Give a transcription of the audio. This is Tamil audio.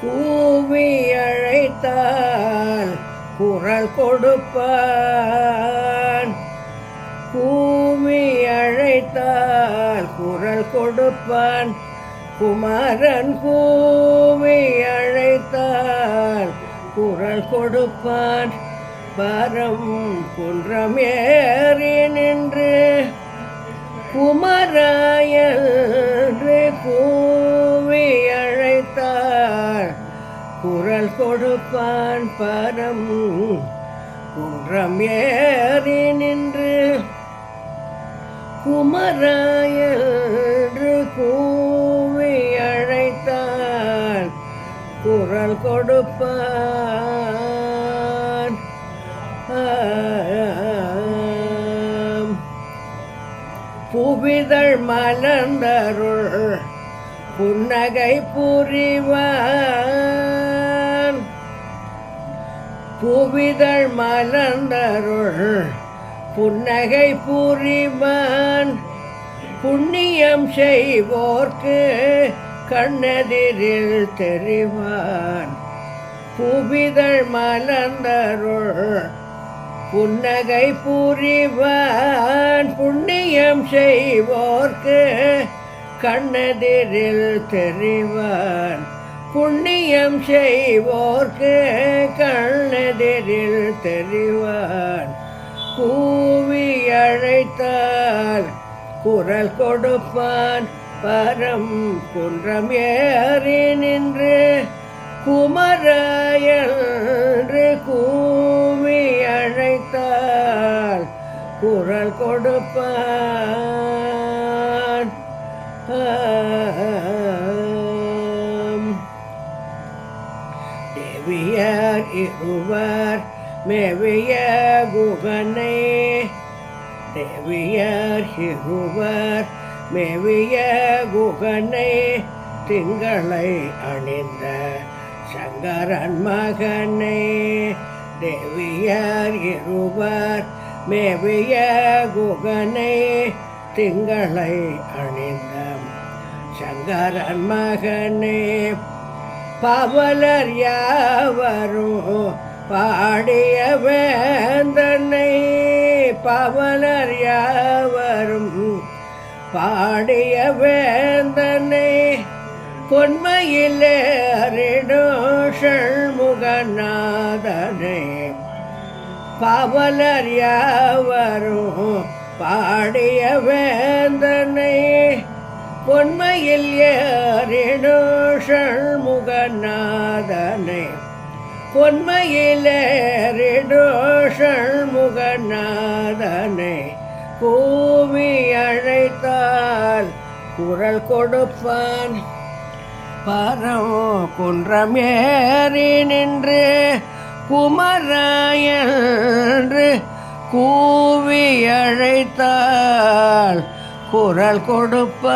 கூவி அழைத்தால் குரல் கொடுப்பான். கூவி அழைத்தால் குரல் கொடுப்பான். குமாரன் கூவி அழைத்தால் குரல் கொடுப்பான். பரம் குன்றம் ஏறி நின்று குமராயன்று கூ கொடுப்பான் பரம். குன்றம் ஏறி நின்று குமராயன்று கூவி அழைத்தான். குரல் கொடுப்பான். புவிதழ் மலர்ந்தருள் புன்னகை புரிவான் புவிதழ் மலர்ந்தருள் புன்னகை புரிவான் புண்ணியம் செய்வோர்க்கு கண்ணெதிரில் தெரிவான். புவிதழ் மலர்ந்தருள் புன்னகை புரிவான் புண்ணியம் செய்வோர்க்கு கண்ணெதிரில் தெரிவான். புண்ணியம் செய்வோர்க்கு கண்ணெதிரில் தெரிவான். கூவி அழைத்தால் குரல் கொடுப்பான். பரம் குன்றம் ஏறி நின்று குமரையன்று கூவி அழைத்தால் குரல் கொடுப்பான். ஆ தேவியார் இருவர் மேவிய குகனை. தேவியர் இருவர் மேவிய குகனை. திங்களை அணிந்த சங்கரன் மகனே. தேவியர் இருவர் மேவிய குகனை. திங்களை அணிந்த சங்கரன் மகனே. பவலர் யாவரும் பாடிய வேந்தனை பவலர் யாவரும் பாடிய வேந்தனை பொன்மையிலேறிடோ ஷண்முகநாதனை பவலர் யாவரும் பாடிய வேந்தனை பொன்மையில் ஏ ஷண்முகநாதனை. பொன்மையில் ஏறிடோ ஷண்முகநாதனை. கூவி அழைத்தால் குரல் கொடுப்பான். பரம் குன்றமேறி நின்று குமராயன்று கூவி அழைத்தாள் குரல் கொடுப்பான்